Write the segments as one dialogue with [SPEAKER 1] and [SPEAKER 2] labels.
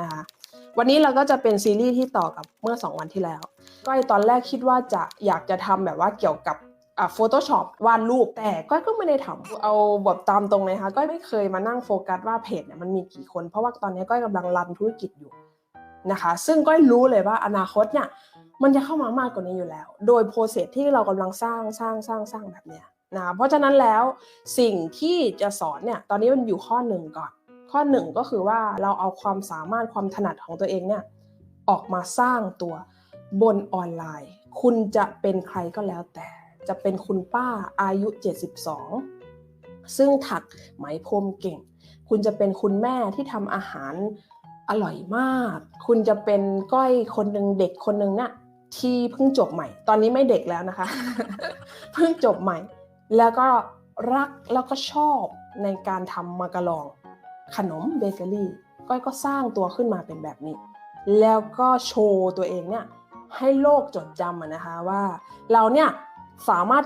[SPEAKER 1] นะคะ วันนี้เราก็จะเป็นซีรีส์ที่ต่อกับเมื่อ 2 วันที่แล้ว ก้อยตอนแรกคิดว่าจะอยากจะทำแบบว่าเกี่ยวกับอ่า Photoshop วาดรูปแต่ก้อยก็ไม่ได้ทำเอาแบบตามตรงเลยค่ะก้อยไม่เคยมานั่งโฟกัสว่าเพจเนี่ยมันมีกี่คน เพราะว่าตอนนี้ก้อยกำลังรันธุรกิจอยู่นะคะ ซึ่งก้อยรู้เลยว่าอนาคตเนี่ยมันจะเข้ามามากกว่านี้อยู่แล้ว โดยโปรเซสที่เรากำลังสร้างสร้างสร้างสร้างแบบเนี้ยนะเพราะฉะนั้นแล้วสิ่งที่จะสอนเนี่ยตอนนี้มันอยู่ข้อหนึ่งก่อน ข้อหนึ่งก็คือว่าเราเอาความสามารถความถนัดของตัวเองเนี่ยออกมาสร้างตัวบนออนไลน์ คุณจะเป็นใครก็แล้วแต่ จะเป็นคุณป้าอายุ 72 ซึ่งถักไหมพรมเก่ง คุณจะเป็นคุณแม่ที่ทำอาหารอร่อยมาก คุณจะเป็นก้อยคนหนึ่งเด็กคนหนึ่งน่ะที่เพิ่งจบใหม่ ตอนนี้ไม่เด็กแล้วนะคะ เพิ่งจบใหม่ แล้วก็รักแล้วก็ชอบในการทำมาการอง ขนมเบเกอรี่ก้อยก็สร้างตัวขึ้นมาเป็นแบบนี้ แล้วก็โชว์ตัวเองเนี่ยให้โลกจดจำนะคะว่า เราเนี่ยสามารถ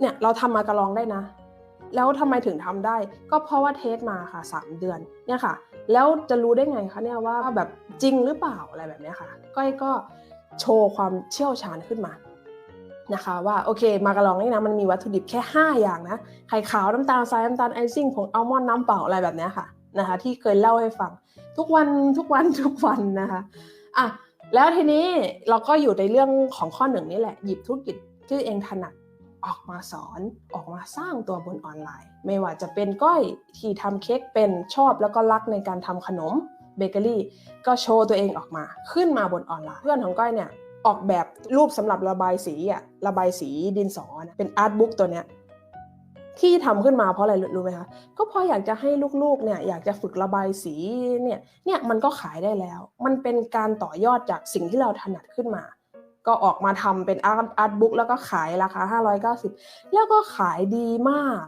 [SPEAKER 1] เนี่ยเราทำมาการองได้นะ แล้วทำไมถึงทำได้ ก็เพราะว่าเทสมาค่ะ 3 เดือนเนี่ยค่ะ แล้วจะรู้ได้ไงคะเนี่ยว่าแบบจริงหรือเปล่าอะไรแบบนี้ค่ะ ก้อยก็โชว์ความเชี่ยวชาญขึ้นมานะคะว่าโอเคมาการองนี่นะมันมีวัตถุดิบแค่ 5 อย่างนะไข่ขาวน้ำตาลทรายน้ำตาลไอซิ่งผงอัลมอนด์น้ำเปล่าอะไรแบบนี้ค่ะ นะคะที่เคยเล่าให้ฟังทุกวันทุกวันทุกวันนะคะอะแล้วทีนี้เราก็อยู่ในเรื่องของข้อหนึ่งนี่แหละ หยิบธุรกิจที่เองถนัดออกมาสอนออกมาสร้างตัวบนออนไลน์ ไม่ว่าจะเป็นก้อยที่ทำเค้กเป็นชอบแล้วก็รักในการทำขนมเบเกอรี่ก็โชว์ตัวเองออกมาขึ้นมาบนออนไลน์ เพื่อนของก้อยเนี่ยออกแบบรูปสำหรับระบายสีอะระบายสีดินสอนะเป็นอาร์ตบุ๊กตัวเนี้ย ที่ทำขึ้นมาเพราะอะไรรู้ไหมคะก็เพราะอยากจะให้ลูกๆเนี่ยอยากจะฝึกระบายสีเนี่ยเนี่ยมันก็ขายได้แล้ว มันเป็นการต่อยอดจากสิ่งที่เราถนัดขึ้นมา ก็ออกมาทำเป็นอาร์ตอาร์ตบุ๊กแล้วก็ขายราคา 590 แล้วก็ขายดีมาก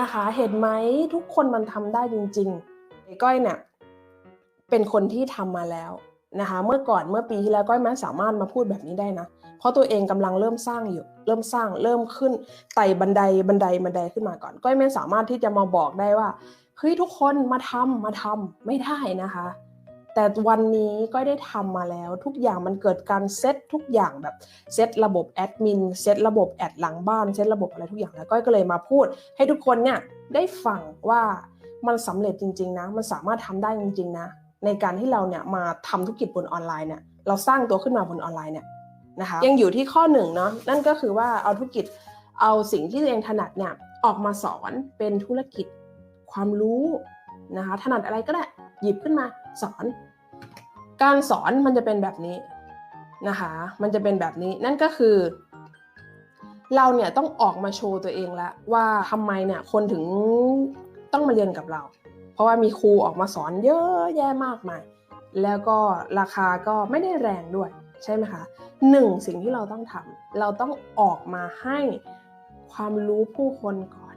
[SPEAKER 1] นะคะ เห็นไหมทุกคนมันทำได้จริงๆไอ้ก้อยเนี่ยเป็นคนที่ทำมาแล้ว นะคะเมื่อก่อนเมื่อปีที่แล้วก้อยไม่สามารถมาพูดแบบนี้ได้นะ เพราะตัวเองกำลังเริ่มสร้างอยู่ เริ่มสร้างเริ่มขึ้นไต่บันไดบันไดบันไดขึ้นมาก่อน ก้อยไม่สามารถที่จะมาบอกได้ว่าเฮ้ยทุกคนมาทำมาทำไม่ได้นะคะ แต่วันนี้ก็ได้ทำมาแล้ว ทุกอย่างมันเกิดการเซตทุกอย่างแบบเซตระบบแอดมินเซตระบบแอดหลังบ้านเซตระบบอะไรทุกอย่างแล้วก้อยก็เลยมาพูด ให้ทุกคนเนี่ยได้ฟังว่ามันสำเร็จจริง ๆ นะ มันสามารถทำได้จริง ๆ นะ ในการที่เราเนี่ยมาทำธุรกิจบนออนไลน์เนี่ยเราสร้างตัวขึ้นมาบนออนไลน์เนี่ยนะคะยังอยู่ที่ข้อหนึ่งเนาะนั่นก็คือว่าเอาธุรกิจเอาสิ่งที่ตัวเองถนัดเนี่ยออกมาสอนเป็นธุรกิจความรู้นะคะถนัดอะไรก็ได้หยิบขึ้นมาสอน การสอนมันจะเป็นแบบนี้นะคะมันจะเป็นแบบนี้นั่นก็คือ เราเนี่ยต้องออกมาโชว์ตัวเองแล้วว่าทำไมเนี่ยคนถึงต้องมาเรียนกับเราเพ ราะว่ามีครูออกมาสอนเยอะแยะมากมาย แล้วก็ราคาก็ไม่ได้แรงด้วยใช่ไหมคะหนึ่งสิ่งที่เราต้องทำเราต้องออกมาให้ความรู้ผู้คนก่อน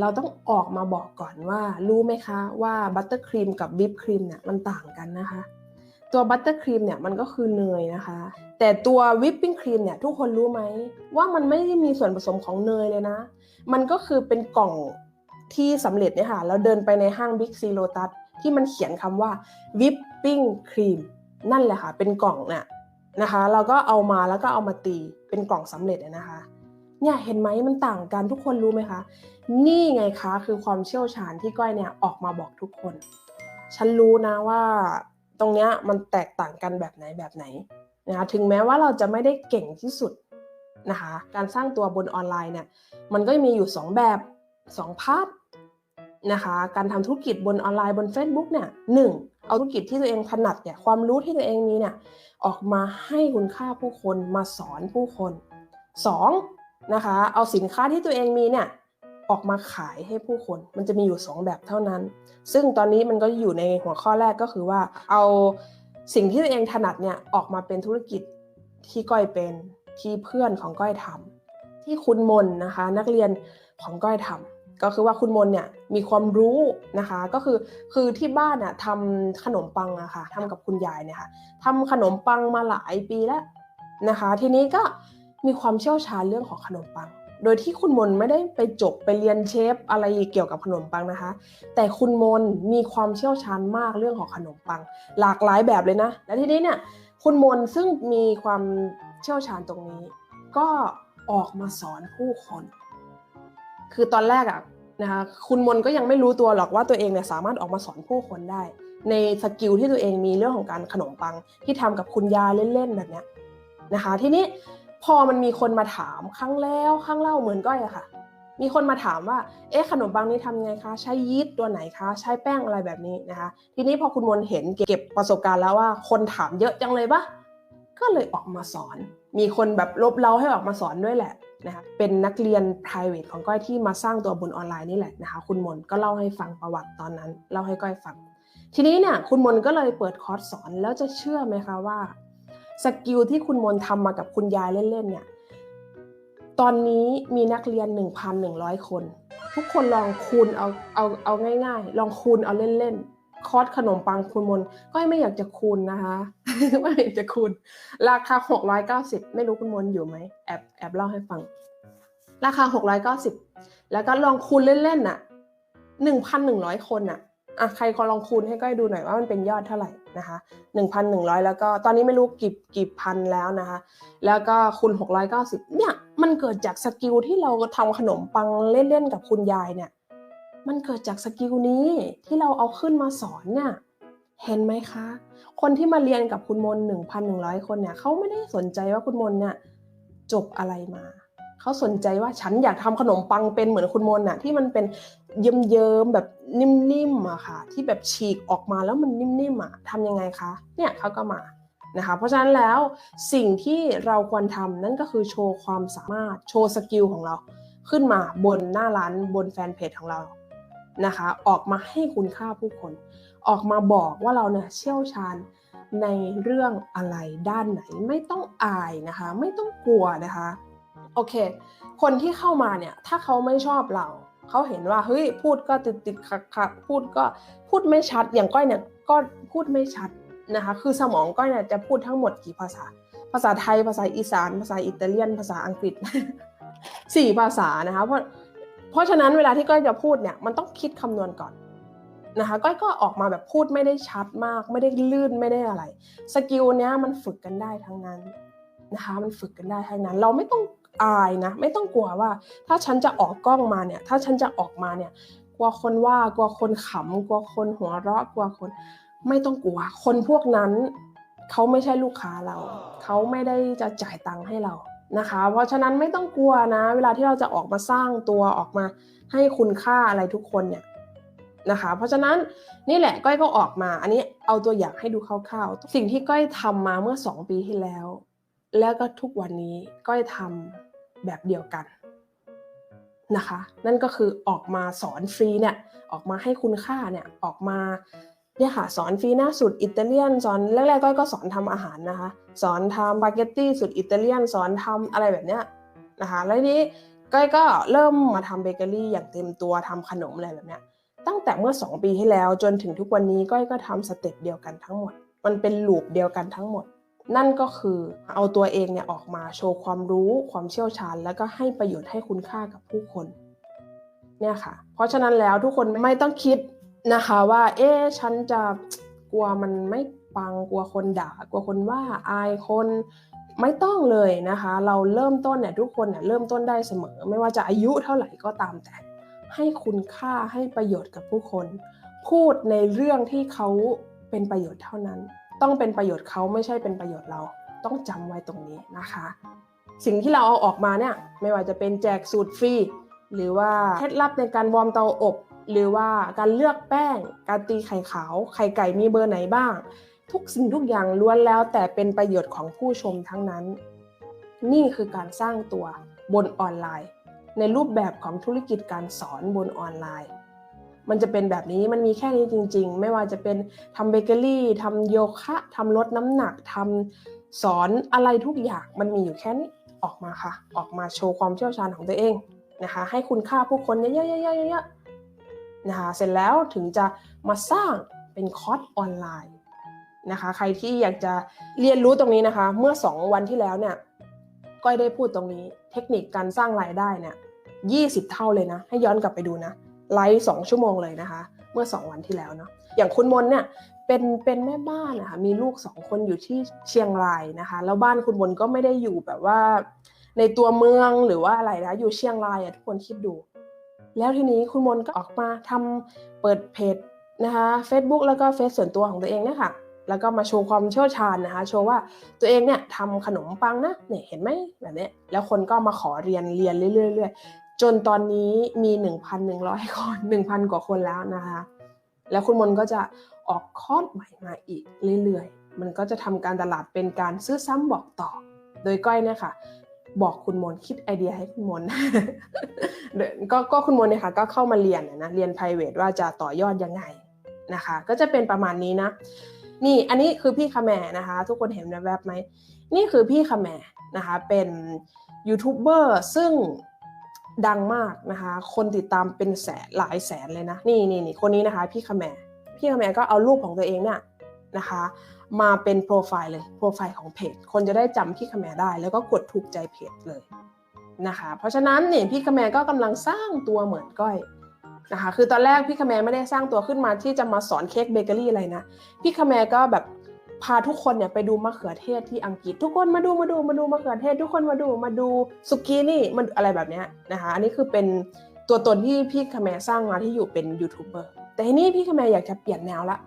[SPEAKER 1] เราต้องออกมาบอกก่อนว่ารู้ไหมคะว่าบัตเตอร์ครีมกับวิปครีมเนี่ยมันต่างกันนะคะ ตัวบัตเตอร์ครีมเนี่ยมันก็คือเนยนะคะ แต่ตัววิปปิ้งครีมเนี่ยทุกคนรู้ไหมว่ามันไม่ได้มีส่วนผสมของเนยเลยนะ มันก็คือเป็นกล่อง ที่สำเร็จเนี่ยค่ะเราเดินไปในห้างบิ๊กซีโ o ตัสที่มันเขียนคำว่าวิปปิ้งครีมนั่นแหละค่ะ เป็นกล่องเนี่ยนะคะ เราก็เอามาแล้วก็เอามาตีเป็นกล่องสำเร็จนะคะเนี่ยเห็นไหมมันต่างกันทุกคนรู้ไหมคะ นี่ไงคะคือความเชี่ยวชาญที่ก้อยเนี่ยออกมาบอกทุกคน ฉันรู้นะว่าตรงเนี้ยมันแตกต่างกันแบบไหนแบบไหนนะคะถึงแม้ว่าเราจะไม่ได้เก่งที่สุดนะคะ การสร้างตัวบนออนไลน์เนี่ยมันก็มีอยู่ 2 แบบ2พาร์ท นะคะ การทำธุรกิจบนออนไลน์บน Facebook เนี่ยหนึ่งเอาธุรกิจที่ตัวเองถนัดเนี่ยความรู้ที่ตัวเองมีเนี่ยออกมาให้คุณค่าผู้คนมาสอนผู้คน2นะคะเอาสินค้าที่ตัวเองมีเนี่ยออกมาขายให้ผู้คน มันจะมีอยู่ 2 แบบเท่านั้น ซึ่งตอนนี้มันก็อยู่ในหัวข้อแรกก็คือว่าเอาสิ่งที่ตัวเองถนัดเนี่ยออกมาเป็นธุรกิจที่ก้อยเป็นที่เพื่อนของก้อยทำที่คุณมนนะคะนักเรียนของก้อยทำ ก็คือว่าคุณมนเนี่ยมีความรู้นะคะ ก็คือคือที่บ้านน่ะทำขนมปังอะค่ะทำกับคุณยายเนี่ยค่ะทำขนมปังมาหลายปีแล้วนะคะ ทีนี้ก็มีความเชี่ยวชาญเรื่องของขนมปัง โดยที่คุณมนไม่ได้ไปจบไปเรียนเชฟอะไรเกี่ยวกับขนมปังนะคะ แต่คุณมนมีความเชี่ยวชาญมากเรื่องของขนมปัง หลากหลายแบบเลยนะ และทีนี้เนี่ยคุณมนซึ่งมีความเชี่ยวชาญตรงนี้ ก็ออกมาสอนผู้คน คือตอนแรกอะนะคะคุณมนก็ยังไม่รู้ตัวหรอกว่าตัวเองเนี่ยสามารถออกมาสอนผู้คนได้ ในสกิลที่ตัวเองมีเรื่องของการขนมปังที่ทำกับคุณยาเล่นๆแบบเนี้ยนะคะทีนี้พอมันมีคนมาถามครั้งแล้วครั้งเล่าเหมือนก้อยอะค่ะ มีคนมาถามว่า เอ๊ะขนมปังนี้ทำไงคะ ใช้ยีสต์ตัวไหนคะ ใช้แป้งอะไรแบบนี้นะคะ ทีนี้พอคุณมนเห็นเก็บประสบการณ์แล้วว่าคนถามเยอะจังเลยปะก็เลยออกมาสอน มีคนแบบลบเล้าให้ออกมาสอนด้วยแหละ นะคะเป็นนักเรียน private ของก้อยที่มาสร้างตัวบนออนไลน์นี่แหละนะคะคุณมนก็เล่าให้ฟังประวัติตอนนั้น เล่าให้ก้อยฟัง ทีนี้เนี่ยคุณมนก็เลยเปิดคอร์สสอนแล้วจะเชื่อไหมคะว่าสกิลที่คุณมนทำมากับคุณยายเล่นๆเนี่ยตอนนี้มีนักเรียน 1,100 คน ทุกคนลองคูณเอาเอาเอาง่าย ๆ ลองคูณเอาเล่นๆ คอสขนมปังคุณมนก็ไม่อยากจะคูณนะคะ ไม่อยากจะคูณ ราคา 690 ไม่รู้คุณมนอยู่ไหมแอบแอบเล่าให้ฟัง ราคา 690 แล้วก็ลองคูณเล่นๆน่ะ 1,100 คนน่ะอะใครขอลองคูณให้ก้อยดูหน่อยว่ามันเป็นยอดเท่าไหร่นะคะ 1,100 แล้วก็ตอนนี้ไม่รู้กี่กี่พันแล้วนะคะ แล้วก็คูณ 690 เนี่ยมันเกิดจากสกิลที่เราทำขนมปังเล่นๆกับคุณยายเนี่ย มันเกิดจากสกิลนี้ที่เราเอาขึ้นมาสอนเนี่ยเห็นไหมคะ คนที่มาเรียนกับคุณมน 1,100 คนเนี่ยเขาไม่ได้สนใจว่าคุณมนเนี่ยจบอะไรมา เขาสนใจว่าฉันอยากทำขนมปังเป็นเหมือนคุณมนน่ะที่มันเป็นเยิ้มๆแบบนิ่มๆอะค่ะ ที่แบบฉีกออกมาแล้วมันนิ่มๆอะทำยังไงคะ เนี่ยเขาก็มานะคะเพราะฉะนั้นแล้วสิ่งที่เราควรทำนั่นก็คือโชว์ความสามารถโชว์สกิลของเราขึ้นมาบนหน้าร้านบนแฟนเพจของเรา นะคะออกมาให้คุณค่าผู้คน ออกมาบอกว่าเราเนี่ยเชี่ยวชาญในเรื่องอะไรด้านไหนไม่ต้องอายนะคะ ไม่ต้องกลัวนะคะโอเค คนที่เข้ามาเนี่ยถ้าเขาไม่ชอบเรา เขาเห็นว่าเฮ้ยพูดก็ติดติดขัดขัดพูดก็พูดไม่ชัดอย่างก้อยเนี่ยก็พูดไม่ชัดนะคะคือสมองก้อยเนี่ยจะพูดทั้งหมดกี่ภาษา ภาษาไทยภาษาอีสาน ภาษาอิตาเลียน ภาษาอังกฤษสี่ภาษานะคะเพราะ เพราะฉะนั้นเวลาที่ก้อยจะพูดเนี่ยมันต้องคิดคำนวณก่อนนะคะก้อยก็ออกมาแบบพูดไม่ได้ชัดมาก ไม่ได้ลื่นไม่ได้อะไรสกิลเนี้ยมันฝึกกันได้ทั้งนั้นนะคะมันฝึกกันได้ทั้งนั้น เราไม่ต้องอายนะไม่ต้องกลัวว่า ถ้าฉันจะออกกล้องมาเนี่ยถ้าฉันจะออกมาเนี่ยกลัวคนว่ากลัวคนขำกลัวคนหัวเราะกลัวคน ไม่ต้องกลัว คนพวกนั้นเขาไม่ใช่ลูกค้าเราเขาไม่ได้จะจ่ายตังค์ให้เรา นะคะ เพราะฉะนั้นไม่ต้องกลัวนะ เวลาที่เราจะออกมาสร้างตัวออกมาให้คุณค่าอะไรทุกคนเนี่ยนะคะ เพราะฉะนั้นนี่แหละก้อยก็ออกมา อันนี้เอาตัวอย่างให้ดูคร่าวๆ สิ่งที่ก้อยทำมาเมื่อ 2 ปีที่แล้ว แล้วก็ทุกวันนี้ก้อยทำแบบเดียวกันนะคะ นั่นก็คือออกมาสอนฟรีเนี่ย ออกมาให้คุณค่าเนี่ย ออกมา เนี่ยค่ะสอนฟีน้าสุดอิตาเลียนสอนแรกๆก้อยก็สอนทำอาหารนะคะ สอนทำบาเกตตี้สุดอิตาเลียนสอนทำอะไรแบบเนี้ยนะคะแล้วนี้ก้อยก็เริ่มมาทำเบเกอรี่อย่างเต็มตัวทำขนมอะไรแบบเนี้ยตั้งแต่เมื่อ 2 ปีที่แล้วจนถึงทุกวันนี้ก้อยก็ทำสเต็ปเดียวกันทั้งหมด มันเป็นลูปเดียวกันทั้งหมด นั่นก็คือเอาตัวเองเนี่ยออกมาโชว์ความรู้ความเชี่ยวชาญ แล้วก็ให้ประโยชน์ให้คุณค่ากับผู้คนเนี่ยค่ะ เพราะฉะนั้นแล้วทุกคนไม่ต้องคิด นะคะว่า เอ๊ะฉันจะกลัวมันไม่ปังกลัวคนด่า กลัวคนว่าอายคนไม่ต้องเลยนะคะ เราเริ่มต้นเนี่ยทุกคนเนี่ยเริ่มต้นได้เสมอ ไม่ว่าจะอายุเท่าไหร่ก็ตามแต่ ให้คุณค่าให้ประโยชน์กับผู้คน พูดในเรื่องที่เขาเป็นประโยชน์เท่านั้น ต้องเป็นประโยชน์เขาไม่ใช่เป็นประโยชน์เรา ต้องจำไว้ตรงนี้นะคะ สิ่งที่เราเอาออกมาเนี่ยไม่ว่าจะเป็นแจกสูตรฟรีหรือว่าเคล็ดลับในการวอร์มเตาอบ หรือว่าการเลือกแป้ง การตีไข่ขาว ไข่ไก่มีเบอร์ไหนบ้าง ทุกสิ่งทุกอย่างล้วนแล้วแต่เป็นประโยชน์ของผู้ชมทั้งนั้น นี่คือการสร้างตัวบนออนไลน์ ในรูปแบบของธุรกิจการสอนบนออนไลน์ มันจะเป็นแบบนี้มันมีแค่นี้จริง ๆ ไม่ว่าจะเป็นทำเบเกอรี่ทำโยคะทำลดน้ำหนักทำสอนอะไรทุกอย่างมันมีอยู่แค่นี้ออกมาค่ะ ออกมาโชว์ความเชี่ยวชาญของตัวเองนะคะ ให้คุณค่าผู้คนเยอะๆๆๆ นะคะเสร็จแล้วถึงจะมาสร้างเป็นคอร์สออนไลน์นะคะใครที่อยากจะเรียนรู้ตรงนี้นะคะ เมื่อ 2 วันที่แล้วเนี่ยก้อยได้พูดตรงนี้ เทคนิคการสร้างรายได้เนี่ย20 เท่าเลยนะ ให้ย้อนกลับไปดูนะไลฟ์สองชั่วโมงเลยนะคะ เมื่อ 2 วันที่แล้วเนาะอย่างคุณมนเนี่ยเป็นเป็นแม่บ้านนะคะมีลูกสองคนอยู่ที่เชียงรายนะคะ แล้วบ้านคุณมนก็ไม่ได้อยู่แบบว่า ในตัวเมืองหรือว่าอะไรนะอยู่เชียงรายอะทุกคนคิดดู แล้วทีนี้คุณมนก็ออกมาทำเปิดเพจนะคะ Facebook แล้วก็เฟซส่วนตัวของตัวเองเนี่ยค่ะแล้วก็มาโชว์ความเชี่ยวชาญนะคะ โชว์ว่าตัวเองเนี่ยทำขนมปังนะเนี่ยเห็นไหมแบบนี้แล้วคนก็มาขอเรียนเรียนเรื่อยๆจนตอนนี้มี 1,100 คน1,000 กว่าคนแล้วนะคะ แล้วคุณมนก็จะออกคอร์สใหม่มาอีกเรื่อยๆ มันก็จะทำการตลาดเป็นการซื้อซ้ำบอกต่อ โดยก้อยเนี่ยค่ะ บอกคุณมนคิดไอเดียให้คุณมนเดี๋ยวก็ก็คุณมนเนี่ยค่ะก็เข้ามาเรียนนะเรียน private ว่าจะต่อยอดยังไงนะคะ ก็จะเป็นประมาณนี้นะ นี่อันนี้คือพี่คาแมนะคะ ทุกคนเห็นแวบไหมนี่คือพี่คาแมนะคะเป็นยูทูบเบอร์ซึ่งดังมากนะคะ คนติดตามเป็นแสนหลายแสนเลยนะ นี่นี่นี่คนนี้นะคะ พี่คาแมพี่คาแมก็เอารูปของตัวเองเนี่ยนะคะ มาเป็นโปรไฟล์เลยโปรไฟล์ของเพจคนจะได้จำพี่คาแมได้ แล้วก็กดถูกใจเพจเลยนะคะ เพราะฉะนั้นเนี่ยพี่คาแมก็กำลังสร้างตัวเหมือนก้อยนะคะคือตอนแรกพี่คาแมไม่ได้สร้างตัวขึ้นมาที่จะมาสอนเค้กเบเกอรี่อะไรนะพี่คาแมก็แบบพาทุกคนเนี่ยไปดูมะเขือเทศที่อังกฤษ ทุกคนมาดูมาดูมาดูมะเขือเทศ ทุกคนมาดูมาดูสุกี้นี่มันอะไรแบบเนี้ยนะคะอันนี้คือเป็นตัวตนที่พี่คาแมสร้างมาที่อยู่เป็นยูทูบเบอร์แต่ทีนี้พี่คาแมอยากจะเปลี่ยนแนวละ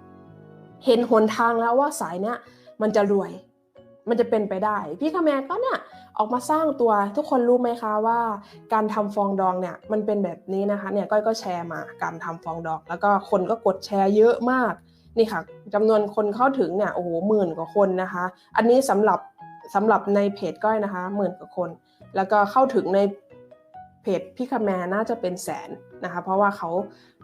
[SPEAKER 1] เห็นหนทางแล้วว่าสายเนี้ยมันจะรวย มันจะเป็นไปได้ พี่คาแมก็เนี่ยออกมาสร้างตัวทุกคนรู้ไหมคะว่า การทำฟองดองเนี่ยมันเป็นแบบนี้นะคะเนี่ยก้อยก็แชร์มาการทำฟองดอง แล้วก็คนก็กดแชร์เยอะมากนี่ค่ะจำนวนคนเข้าถึงเนี่ยโอ้โหหมื่นกว่าคนนะคะ อันนี้สำหรับสำหรับในเพจก้อยนะคะหมื่นกว่าคน แล้วก็เข้าถึงในเพจพี่คาแมน่าจะเป็นแสนนะคะ เพราะว่าเขา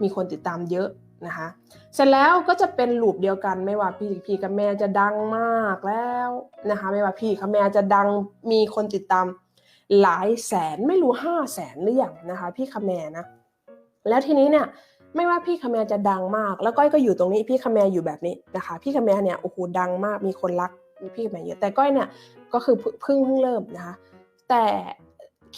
[SPEAKER 1] มีคนติดตามเยอะ นะคะ เสร็จแล้วก็จะเป็นลูปเดียวกันไม่ว่าพี่พี่กับแม่จะดังมากแล้วนะคะ ไม่ว่าพี่กับแม่จะดังมีคนติดตามหลายแสนไม่รู้ห้าแสนหรือยังนะคะ พี่คาแมนะ แล้วทีนี้เนี่ยไม่ว่าพี่คาแมจะดังมาก แล้วก้อยก็อยู่ตรงนี้พี่คาแมอยู่แบบนี้นะคะ พี่คาแมเนี่ยโอ้โหดังมากมีคนรักมีพี่คาแมเยอะแต่ก้อยเนี่ยก็คือเพิ่งเพิ่งเริ่มนะคะ แต่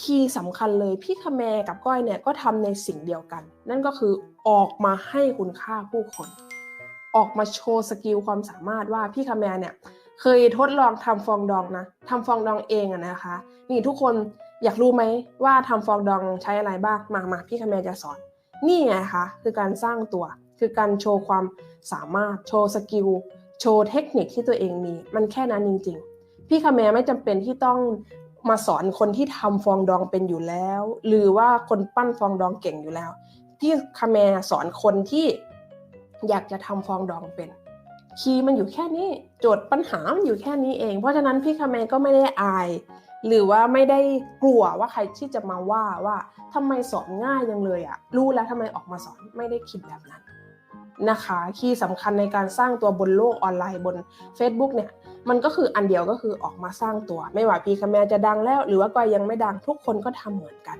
[SPEAKER 1] คีย์สำคัญเลยพี่คาแมกับก้อยเนี่ยก็ทำในสิ่งเดียวกัน นั่นก็คือออกมาให้คุณค่าผู้คน ออกมาโชว์สกิลความสามารถว่าพี่คาแมเนี่ยเคยทดลองทำฟองดองนะทำฟองดองเองอะนะคะ นี่ทุกคนอยากรู้ไหมว่าทำฟองดองใช้อะไรบ้างมามาพี่คาแมจะสอน นี่ไงคะคือการสร้างตัว คือการโชว์ความสามารถโชว์สกิลโชว์เทคนิคที่ตัวเองมี มันแค่นั้นจริง ๆ พี่คาแมไม่จำเป็นที่ต้อง มาสอนคนที่ทำฟองดองเป็นอยู่แล้ว หรือว่าคนปั้นฟองดองเก่งอยู่แล้วพี่คาแมสอนคนที่อยากจะทำฟองดองเป็น คีย์มันอยู่แค่นี้โจทย์ปัญหามันอยู่แค่นี้เอง เพราะฉะนั้นพี่คาแมก็ไม่ได้อาย หรือว่าไม่ได้กลัวว่าใครที่จะมาว่าว่าทำไมสอนง่ายจังเลยอะรู้แล้วทำไมออกมาสอนไม่ได้คิดแบบนั้นนะคะ คีย์สำคัญในการสร้างตัวบนโลกออนไลน์บน Facebook เนี่ย มันก็คืออันเดียวก็คือออกมาสร้างตัว ไม่ว่าพี่คแมจะดังแล้ว หรือว่าก้อยยังไม่ดังทุกคนก็ทำเหมือนกัน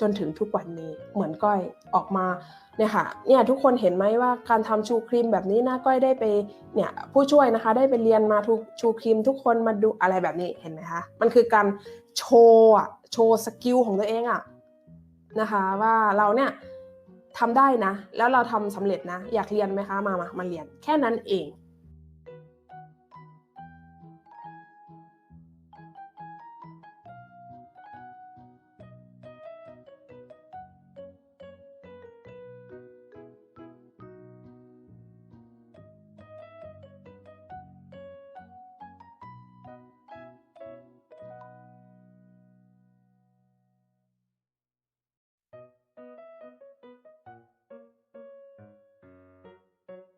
[SPEAKER 1] จนถึงทุกวันนี้เหมือนก้อยออกมาเนี่ยค่ะเนี่ยทุกคนเห็นไหมว่าการทำชูครีมแบบนี้นะก้อยได้ไปเนี่ยผู้ช่วยนะคะได้ไปเรียนมาทุกชูครีมทุกคนมาดูอะไรแบบนี้เห็นไหมคะมันคือการโชว์อะโชว์สกิลของตัวเองอะนะคะว่าเราเนี่ยทำได้นะ แล้วเราทำสำเร็จนะ อยากเรียนไหมคะมามามาเรียนแค่นั้นเอง